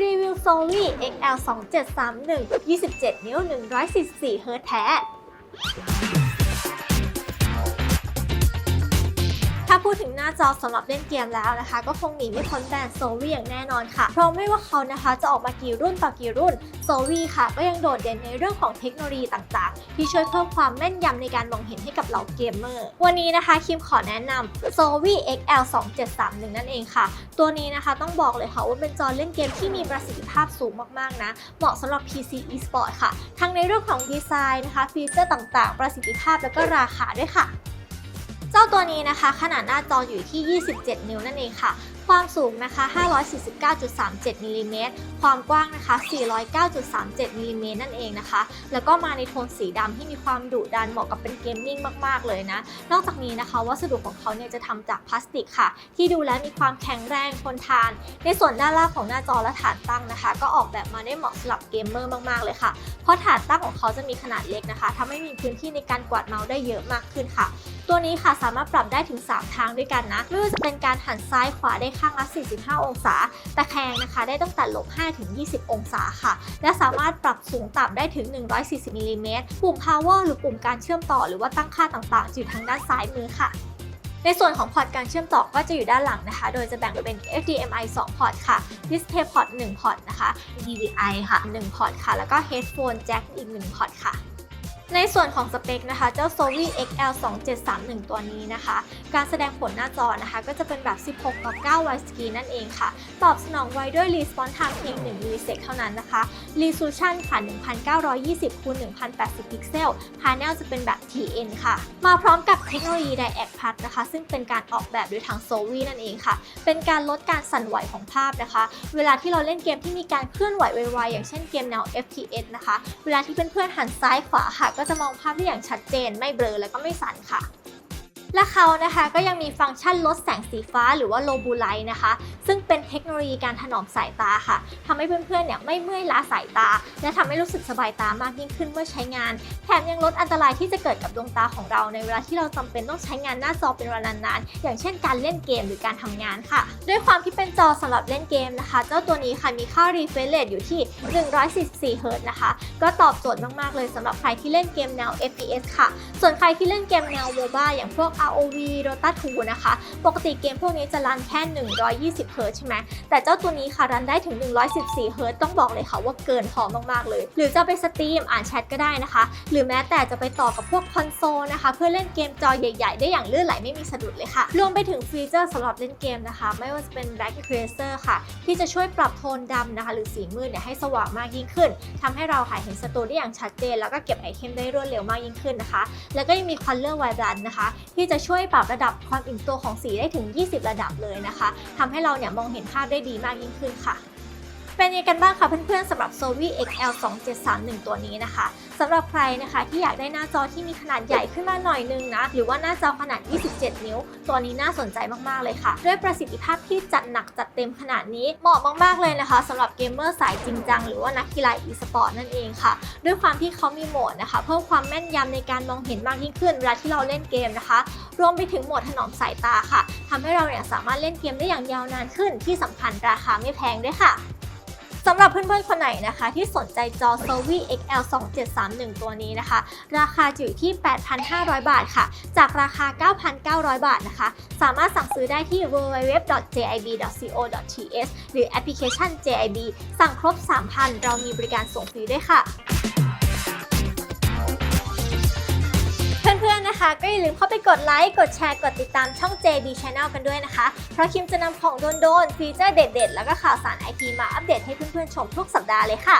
รีวิว Sony XL 2731 27 นิ้ว 144 เฮิร์ตซ์แท้ ดถึงหน้าจอสำหรับเล่นเกมแล้วนะคะ ก็คงหนีไม่พ้นแบรนด์โซวีอย่างแน่นอนค่ะ เพราะไม่ว่าเขานะคะจะออกมากี่รุ่นต่อกี่รุ่นโซวีค่ะ ก็ยังโดดเด่นในเรื่องของเทคโนโลยีต่างๆ ที่ช่วยเพิ่มความแม่นยำในการมองเห็นให้กับเหล่าเกมเมอร์ วันนี้นะคะคิมขอแนะนำ s o v i XL 2731นั่นเองค่ะ ตัวนี้นะคะต้องบอกเลยค่ะว่าเป็นจอเล่นเกมที่มีประสิทธิภาพสูงมากๆนะ เหมาะสำหรับ PC eSport ค่ะ ทั้งในเรื่องของดีไซน์นะคะ ฟีเจอร์ต่างๆ ประสิทธิภาพแล้วก็ราคาด้วยค่ะ เจ้าตัวนี้นะคะ ขนาดหน้าจออยู่ที่ 27 นิ้วนั่นเองค่ะ ความสูงนะคะ 549.37มิลลิเมตรความกว้างนะคะ 409.37มิลลิเมตรนั่นเองนะคะ แล้วก็มาในโทนสีดำที่มีความดุดันเหมาะกับเป็นเกมมิ่งมาก ๆ เลยนะ นอกจากนี้นะคะ วัสดุของเขาเนี่ยจะทำจากพลาสติกค่ะ ที่ดูแล้วมีความแข็งแรงทนทาน ในส่วนด้านล่างของหน้าจอและฐานตั้งนะคะ ก็ออกแบบมาได้เหมาะสำหรับเกมเมอร์มาก ๆ เลยค่ะ เพราะฐานตั้งของเขาจะมีขนาดเล็กนะคะทำให้มีพื้นที่ในการกวาดเมาส์ได้เยอะมากขึ้นค่ะตัวนี้ค่ะสามารถปรับได้ถึง 3 ทางด้วยกันนะไม่ว่าจะเป็นการหันซ้ายขวาได้ข้างละ 45 องศา ตะแคงนะคะได้ตั้งแต่ลบ5ถึง 20 องศาค่ะ และสามารถปรับสูงต่ำได้ถึง 140มิลลิเมตรปุ่ม power หรือปุ่มการเชื่อมต่อหรือว่าตั้งค่าต่างๆ อยู่ทางด้านซ้ายมือค่ะในส่วนของพอร์ตการเชื่อมต่อก็จะอยู่ด้านหลังนะคะ โดยจะแบ่งเป็น HDMI 2 พอร์ตค่ะ DisplayPort 1 พอร์ตนะคะ DVI ค่ะ 1 พอร์ตค่ะ แล้วก็ Headphone Jack อีก 1 พอร์ตค่ะ ในส่วนของสเปคนะคะ เจ้า Sony XL 2731ตัวนี้นะคะ การแสดงผลหน้าจอนะคะ ก็จะเป็นแบบ 16ต่อ9 widescreen นั่นเองค่ะ ตอบสนองไวด้วย response time เพียง1มิลลิเซกเท่านั้นนะคะ resolution ค่ะ 1920คูณ1080 พิกเซล panel จะเป็นแบบ TN ค่ะ มาพร้อมกับเทคโนโลยี Diac Plus นะคะ ซึ่งเป็นการออกแบบโดยทาง Sony นั่นเองค่ะ เป็นการลดการสั่นไหวของภาพนะคะ เวลาที่เราเล่นเกมที่มีการเคลื่อนไหวไวๆอย่างเช่นเกมแนว FPS นะคะ เวลาที่เพื่อนๆหันซ้ายขวาค่ะก็็จะมองภาพได้อย่างชัดเจน ไม่เบลอและก็ไม่สั่นค่ะ และเขานะคะก็ยังมีฟังก์ชันลดแสงสีฟ้าหรือว่าโลบูไลท์นะคะ ซึ่งเป็นเทคโนโลยีการถนอมสายตาค่ะทำให้เพื่อนๆเนี่ยไม่เมื่อยล้าสายตา และทำให้รู้สึกสบายตามากยิ่งขึ้นเมื่อใช้งาน แถมยังลดอันตรายที่จะเกิดกับดวงตาของเราในเวลาที่เราจำเป็นต้องใช้งานหน้าจอเป็นเวลานานๆ อย่างเช่นการเล่นเกมหรือการทำงานค่ะ ด้วยความที่เป็นจอสำหรับเล่นเกมนะคะ เจ้าตัวนี้ค่ะมีค่า refresh rate อยู่ที่ 144เฮิรตซ์นะคะ ก็ตอบโจทย์มากๆเลยสำหรับใครที่เล่นเกมแนว FPS ค่ะ ส่วนใครที่เล่นเกมแนว MOBA อย่างพวก ROV Dota 2 นะคะ ปกติเกมพวกนี้จะรันแค่ 120เฮิรตใช่ไหม แต่เจ้าตัวนี้ค่ะรันได้ถึง 114เฮิรตซ์ต้องบอกเลยค่ะว่าเกินพอมากๆเลย หรือจะไปสตรีมอ่านแชทก็ได้นะคะ หรือแม้แต่จะไปต่อกับพวกคอนโซลนะคะ เพื่อเล่นเกมจอใหญ่ ๆ ได้อย่างลื่นไหลไม่มีสะดุดเลยค่ะ รวมไปถึงฟีเจอร์สำหรับเล่นเกมนะคะ ไม่ว่าจะเป็น Black Eraser ค่ะ ที่จะช่วยปรับโทนดำนะคะ หรือสีมืดเนี่ยให้สว่างมากยิ่งขึ้นทำให้เราหาเห็นศัตรูได้อย่างชัดเจน แล้วก็เก็บไอเทมได้รวดเร็วมากยิ่งขึ้นนะคะ แล้วก็ยังมี Color Vibrant นะคะ ที่จะช่วยปรับระดับความอิ่มตัวของสีได้ถึง 20 ระดับเลยนะคะทำให้เราเนี่ยมองเห็นภาพได้ดีมากยิ่งขึ้นค่ะ เป็นยังไงกันบ้างคะเพื่อนๆสำหรับ s o v i XL 2731ตัวนี้นะคะสำหรับใครนะคะที่อยากได้หน้าจอที่มีขนาดใหญ่ขึ้นมาหน่อยนึงนะหรือว่าหน้าจอขนาด 27 นิ้ว ตัวนี้น่าสนใจมากๆเลยค่ะ ด้วยประสิทธิภาพที่จัดหนักจัดเต็มขนาดนี้เหมาะมากๆเลยนะคะสำหรับเกมเมอร์สายจริงจังหรือว่านักกีฬา e-sport นั่นเองค่ะ ด้วยความที่เขามีโหมดนะคะ เพิ่มความแม่นยำในการมองเห็นมากยิ่งขึ้นเวลาที่เราเล่นเกมนะคะ รวมไปถึงโหมดถนอมสายตาค่ะทำให้เราเนี่ยสามารถเล่นเกมได้อย่างยาวนานขึ้นที่สำคัญราคาไม่แพงด้วยค่ะ สำหรับเพื่อนๆ คนไหนนะคะ ที่สนใจจอ s o v i XL 2731 ตัวนี้นะคะ ราคาจะอยู่ที่ 8,500 บาทค่ะ จากราคา 9,900 บาทนะคะ สามารถสั่งซื้อได้ที่ www.jib.co.th หรือแอปพลิเคชัน JIB สั่งครบ 3,000 เรามีบริการส่งฟรีด้วยค่ะ คะก็อย่าลืมเข้าไปกดไลค์ กดแชร์ กดติดตามช่อง JB Channel กันด้วยนะคะ เพราะคิมจะนำของโดนๆฟีเจอร์เด็ดๆ แล้วก็ข่าวสารไอทีมาอัปเดตให้เพื่อนๆชมทุกสัปดาห์เลยค่ะ